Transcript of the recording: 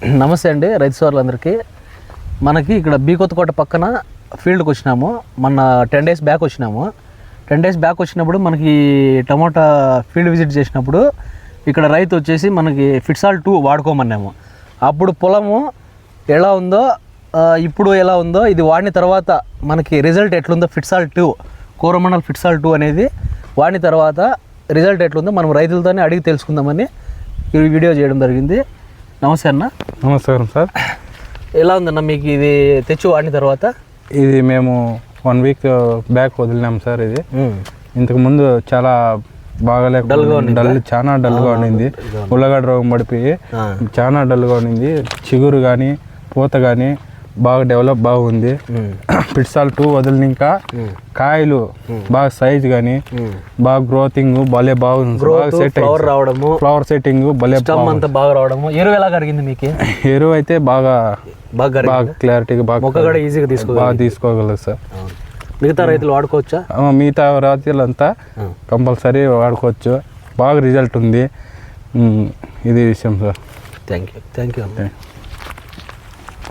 నమస్తే అండి రైతు సోదరులందరికీ. మనకి ఇక్కడ బీకొత్తకోట పక్కన ఫీల్డ్కి వచ్చినాము. మొన్న టెన్ డేస్ బ్యాక్ వచ్చినాము. టెన్ డేస్ బ్యాక్ వచ్చినప్పుడు మనకి టమోటా ఫీల్డ్ విజిట్ చేసినప్పుడు ఇక్కడ రైతు వచ్చేసి మనకి ఫిట్సాల్ టూ వాడుకోమన్నాము. అప్పుడు పొలము ఎలా ఉందో ఇప్పుడు ఎలా ఉందో ఇది వాడిన తర్వాత మనకి రిజల్ట్ ఎట్లుందో ఫిట్సాల్ టూ కోరమండల్ ఫిట్సాల్ టూ అనేది వాడిన తర్వాత రిజల్ట్ ఎట్లుందో మనం రైతులతోనే అడిగి తెలుసుకుందామని ఈ వీడియో చేయడం జరిగింది. నమస్తే అన్న. నమస్కారం సార్. ఎలా ఉందన్న మీకు ఇది తెచ్చి వాడిన తర్వాత? ఇది మేము వన్ వీక్ బ్యాక్ వదిలినాం సార్ ఇది. ఇంతకు ముందు చాలా బాగా డల్ చాలా డల్గా ఉండింది. ఉల్లగడ్డ రోగం పడిపోయి. చాలా డల్గా ఉండింది. చిగురు కానీ పూత కానీ బాగా డెవలప్ బాగుంది. పిట్సాల్ టూ వదిలిన ఇంకా కాయలు బాగా సైజ్ కానీ బాగా గ్రోతింగ్ భలే బాగుంది. ఫ్లవర్ రావడము. ఫ్లవర్ సెట్టింగ్ భలే స్టమ్ అంతా బాగా రావడము. ఎరువు ఎలా కరిగింది మీకు? ఎరువు అయితే బాగా బాగా బాగా క్లారిటీగా బాగా మొక్క కూడా ఈజీగా తీసుకో బాగా తీసుకోగలరు సార్. మిగతా రైతులు వాడుకోవచ్చా? మిగతా రాత్రులంతా కంపల్సరీ వాడుకోవచ్చు. బాగా రిజల్ట్ ఉంది. ఇది విషయం sir. Thank you thank you